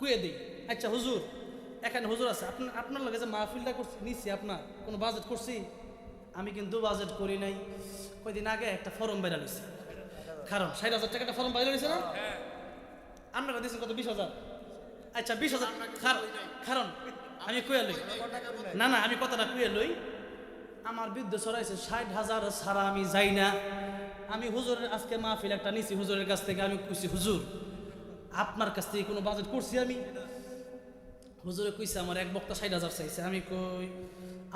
কুয়ে দিই। আচ্ছা হুজুর এখানে হুজুর আছে। আপনার আপনার লগে যে মাহফিলটা করছি নিচ্ছি আপনার। কোনো বাজেট করছি? আমি কিন্তু বাজেট করি নাই। কয়দিন আগে একটা ফর্ম বাইরে হয়েছে কারণ ষাট হাজার টাকা একটা ফর্ম বাইরে হয়েছে না আপনারা দিয়েছেন কত? বিশ হাজার। আচ্ছা বিশ হাজার। কার- কারণ আমি কুয়ে লই। না না আমি কথাটা কুয়ে লই। আমার বিদ্যুৎ ছড়াইছে ষাট হাজার ছাড়া আমি যাই না। আমি হুজুরের আজকে মাহফিল একটা নিছি হুজুরের কাছ থেকে। আমি কইছি হুজুর আপনার কাছ থেকে কোনো বাজেট করছি আমি? হুজুরে কইছে, আমার এক বক্তা ষাট হাজার চাইছে। আমি কই,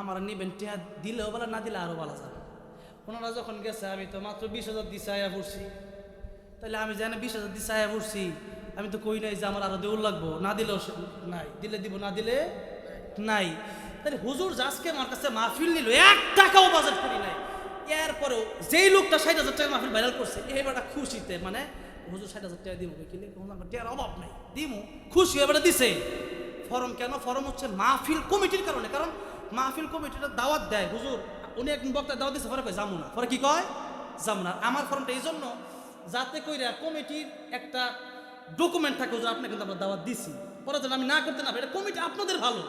আমার নিবেন টিয়া দিলেও বলা, না দিলে আরও বলা যাবে। ওনারা যখন গেছে, আমি তো মাত্র বিশ হাজার দিছে, আয়া পড়ছি। তাহলে আমি জানি বিশ হাজার দিছে, আয়া পড়ছি, আমি তো কই নাই যে আমার আরও দেউল লাগবো। না দিলেও নাই, দিলে দিব, না দিলে নাই। তাহলে হুজুর জাজকে আমার কাছে মাহফিল নিল, এক টাকাও বাজেট করি নাই। এরপরেও যেই লোকটা ষাট হাজার টাকা মাহফিল ভাইরাল করছে এবারটা খুশিতে মানে হুজুর ষাট হাজার টাকা দিব কিনে আমার টিয়ার অভাব নাই। দিমু, খুশি এবারে দিছে। ফরম কেন? ফরম হচ্ছে মাহফিল কমিটির কারণে। কারণ মাহফিল কমিটিটা দাওয়াত দেয়। হুজুর, উনি একদিন বক্তা, দাওয়াত দিচ্ছে পরে কয় যাব না। পরে কি কয়? যাব না। আমার ফর্মটা এই জন্য যাতে কইরা কমিটির একটা ডকুমেন্ট থাকে, হুজুর আপনি কিন্তু আমরা দাওয়াত দিছি। পরে যেন আমি না করতে না এটা কমিটি আপনাদের ভালো।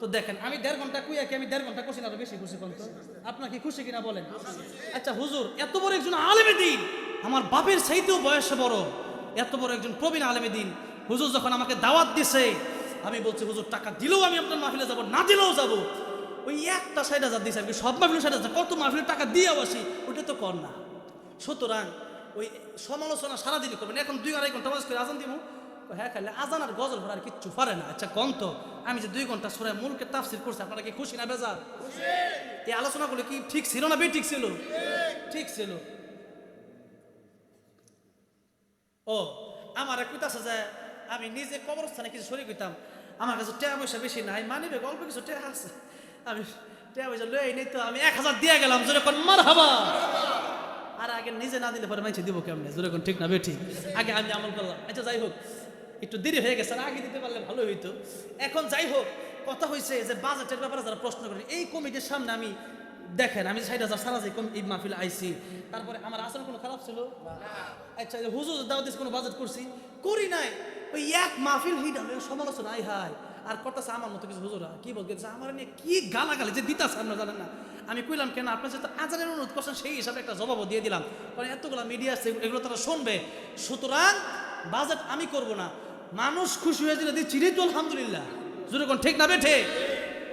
তো দেখেন, আমি দেড় ঘণ্টা কুইয়া কি আমি দেড় ঘণ্টা করছি না বেশি খুশি কোন তো? আপনার কি খুশি কিনা বলেন? আচ্ছা হুজুর, এত বড় একজন আলেমে দিন। আমার বাপের চাইতেও বয়সে বড়। এত বড় একজন প্রবীণ আলেমে দিন। হুজুর যখন আমাকে দাওয়াত দিছে আমি বলছি হুজুর টাকা দিলেও আমি আপনার মাহফিলে যাব না দিলেও যাব। ওই একটা ষাট হাজার দিছে আমি সব মাহফিলে ষাট হাজার কত মাহফিলে টাকা দিয়ে আসি ওটা তো কর না। সুতরাং ওই সমালোচনা সারাদিনই করবেন। এখন দুই আড়াই ঘণ্টা বাজ করে আজান দিব হ্যাঁ খাইলে আজান আর গজল ভরা আর কিচ্ছু পারে না। আচ্ছা কম তো? আমি যে দুই ঘণ্টা সরে মুলকে তাফসির করছি আপনারা কি খুশি না বেজার? এই আলোচনাগুলো কি ঠিক ছিল না বে ঠিক। ছিল ঠিক ছিল। ও, আমার আছে যে আমি নিজে কবরস্থানে কিছু শরীর করতাম আমার কাছে টাকা পয়সা বেশি নাই মানিবে অল্প কিছু টাকা আছে। আমি টাকা পয়সা লই নেই তো আমি এক হাজার দিয়ে গেলাম, জোরে কোন মার হাবা আর আগে নিজে না দিলে পরে মাইছে দিব কেমনে, জোরে কোন ঠিক না বে ঠিক আগে আমি আমল করলাম। আচ্ছা যাই হোক, একটু দেরি হয়ে গেছে আগে দিতে পারলে ভালো হইতো। এখন যাই হোক, কথা হয়েছে যে বাজেটের ব্যাপারে যারা প্রশ্ন করেন, এই কমিটির সামনে আমি দেখেন আমি ষাট হাজার সারা যাই ঈদ মাহফিল আইসি তারপরে আমার আচরণ কোনো খারাপ ছিল? আচ্ছা হুজুর দাওয়াত কোনো বাজেট করছি? করি নাই। ওই এক মাহফিল হিট আমি সমালোচনা আই হাই আর করতেছে আমার মতো কিছু হুজুরা। কি বলতেছে আমার নিয়ে কি গালাগালি যে দিতাছে আপনারা জানেন না। আমি কইলাম কেন আপনার সাথে আজানের অনুরোধ করছেন সেই হিসাবে একটা জবাবও দিয়ে দিলাম। কারণ এতগুলো মিডিয়া আছে এগুলো তারা শুনবে। সুতরাং বাজেট আমি করব না। মানুষ খুশি হয়ে দিলে দিচ্ছি রে তো আলহামদুলিল্লাহ। জোরে কোন ঠিক না বেঠে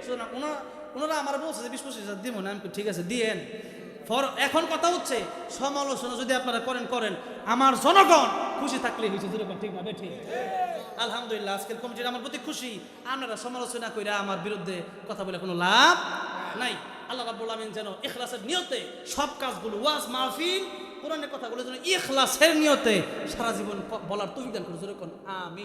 সুতরাং ওনারা ওনারা আমার বলছে যে বিশ পঁচিশ হাজার দিব না। আমি ঠিক আছে, দিয়েন। ফর এখন কথা হচ্ছে, সমালোচনা যদি আপনারা করেন করেন। আমার জনগণ খুশি থাকলে হয়েছে যেরকম ঠিক আলহামদুলিল্লাহ, আজকের কমিটির আমার প্রতি খুশি। আপনারা সমালোচনা কইরা আমার বিরুদ্ধে কথা বলে কোনো লাভ নাই। আল্লাহ রাব্বুল আমিন যেন ইখলাসের নিয়তে সব কাজগুলো, ওয়াজ, মাহফিল, কোরআনের কথাগুলো যেন ইখলাসের নিয়তে সারা জীবন বলার তৌফিক দান করে যেরকম আমি